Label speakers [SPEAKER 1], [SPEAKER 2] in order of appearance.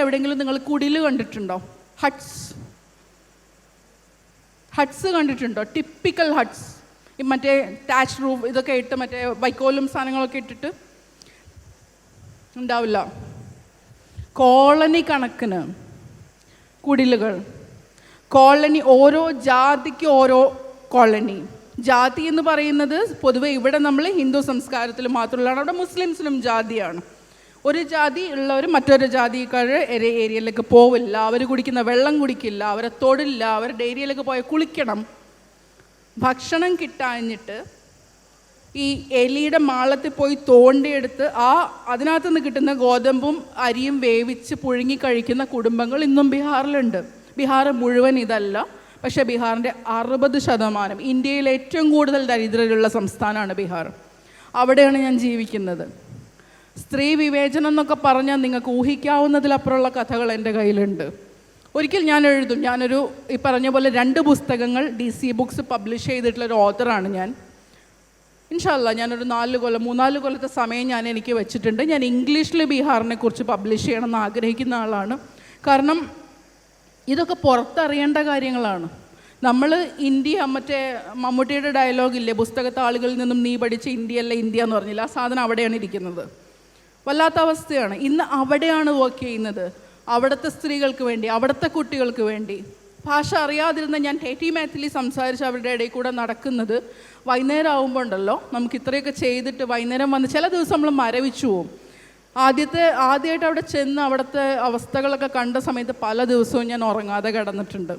[SPEAKER 1] എവിടെയെങ്കിലും നിങ്ങൾ കുടിൽ കണ്ടിട്ടുണ്ടോ? ഹട്ട്സ് ഹട്ട്സ് കണ്ടിട്ടുണ്ടോ? ടിപ്പിക്കൽ ഹട്ട്സ് മറ്റേ ടാച്ച് റൂഫ് ഇതൊക്കെ ഇട്ട് മറ്റേ വൈക്കോലും സാധനങ്ങളൊക്കെ ഇട്ടിട്ട് ഉണ്ടാവില്ല. കോളനി കണക്കിന് കുടിലുകൾ. കോളനി ഓരോ ജാതിക്ക് ഓരോ കോളനി ജാതി എന്ന് പറയുന്നത് പൊതുവെ ഇവിടെ നമ്മൾ ഹിന്ദു സംസ്കാരത്തിൽ മാത്രമുള്ളതാണ് അവിടെ മുസ്ലിംസിനും ജാതിയാണ്. ഒരു ജാതി ഉള്ളവർ മറ്റൊരു ജാതിക്കാർ ഏരിയയിലേക്ക് പോവില്ല അവർ കുടിക്കുന്ന വെള്ളം കുടിക്കില്ല അവരെ തൊടില്ല അവരുടെ ഏരിയയിലേക്ക് പോയി കുളിക്കണം. ഭക്ഷണം കിട്ടാഞ്ഞിട്ട് ഈ എലിയുടെ മാളത്തിൽ പോയി തോണ്ടിയെടുത്ത് ആ അതിനകത്ത് നിന്ന് കിട്ടുന്ന ഗോതമ്പും അരിയും വേവിച്ച് പുഴുങ്ങി കഴിക്കുന്ന കുടുംബങ്ങൾ ഇന്നും ബീഹാറിലുണ്ട്. ബീഹാർ മുഴുവൻ ഇതല്ല. പക്ഷേ ബീഹാറിന്റെ അറുപത് ശതമാനം ഇന്ത്യയിൽ ഏറ്റവും കൂടുതൽ ദരിദ്രരുള്ള സംസ്ഥാനമാണ് ബീഹാർ. അവിടെയാണ് ഞാൻ ജീവിക്കുന്നത്. സ്ത്രീ വിവേചനം എന്നൊക്കെ പറഞ്ഞാൽ നിങ്ങൾക്ക് ഊഹിക്കാവുന്നതിലപ്പുറമുള്ള കഥകൾ എന്റെ കയ്യിലുണ്ട്. ഒരിക്കൽ ഞാൻ എഴുതും. ഞാനൊരു ഈ പറഞ്ഞ പോലെ രണ്ട് പുസ്തകങ്ങൾ ഡി സി ബുക്സ് പബ്ലിഷ് ചെയ്തിട്ടുള്ള ഒരു ഓത്തറാണ് ഞാൻ. ഇൻഷാല്ല ഞാനൊരു നാല് കൊല്ലം മൂന്നാൽ കൊല്ലത്തെ സമയം ഞാൻ എനിക്ക് വെച്ചിട്ടുണ്ട്. ഞാൻ ഇംഗ്ലീഷിൽ ബീഹാറിനെ കുറിച്ച് പബ്ലിഷ് ചെയ്യണമെന്ന് ആഗ്രഹിക്കുന്ന ആളാണ്. കാരണം ഇതൊക്കെ പുറത്തറിയേണ്ട കാര്യങ്ങളാണ്. നമ്മൾ ഇന്ത്യ മറ്റേ മമ്മൂട്ടിയുടെ ഡയലോഗില്ലേ പുസ്തകത്താളുകളിൽ നിന്നും നീ പഠിച്ച ഇന്ത്യയല്ല ഇന്ത്യ എന്ന് പറഞ്ഞില്ല ആ സാധനം അവിടെയാണ് ഇരിക്കുന്നത്. വല്ലാത്ത അവസ്ഥയാണ്. ഇന്ന് അവിടെയാണ് വർക്ക് ചെയ്യുന്നത്. അവിടുത്തെ സ്ത്രീകൾക്ക് വേണ്ടി അവിടുത്തെ കുട്ടികൾക്ക് വേണ്ടി. ഭാഷ അറിയാതിരുന്ന ഞാൻ ഹേറ്റി മാത്തിലി സംസാരിച്ച് അവരുടെ ഇടയിൽ കൂടെ നടക്കുന്നത് വൈകുന്നേരം ആകുമ്പോൾ ഉണ്ടല്ലോ. നമുക്ക് ഇത്രയൊക്കെ ചെയ്തിട്ട് വൈകുന്നേരം വന്ന് ചില ദിവസം നമ്മൾ മരവിച്ചു പോവും. ആദ്യത്തെ ആദ്യമായിട്ട് അവിടെ ചെന്ന് അവിടുത്തെ അവസ്ഥകളൊക്കെ കണ്ട സമയത്ത് പല ദിവസവും ഞാൻ ഉറങ്ങാതെ കിടന്നിട്ടുണ്ട്.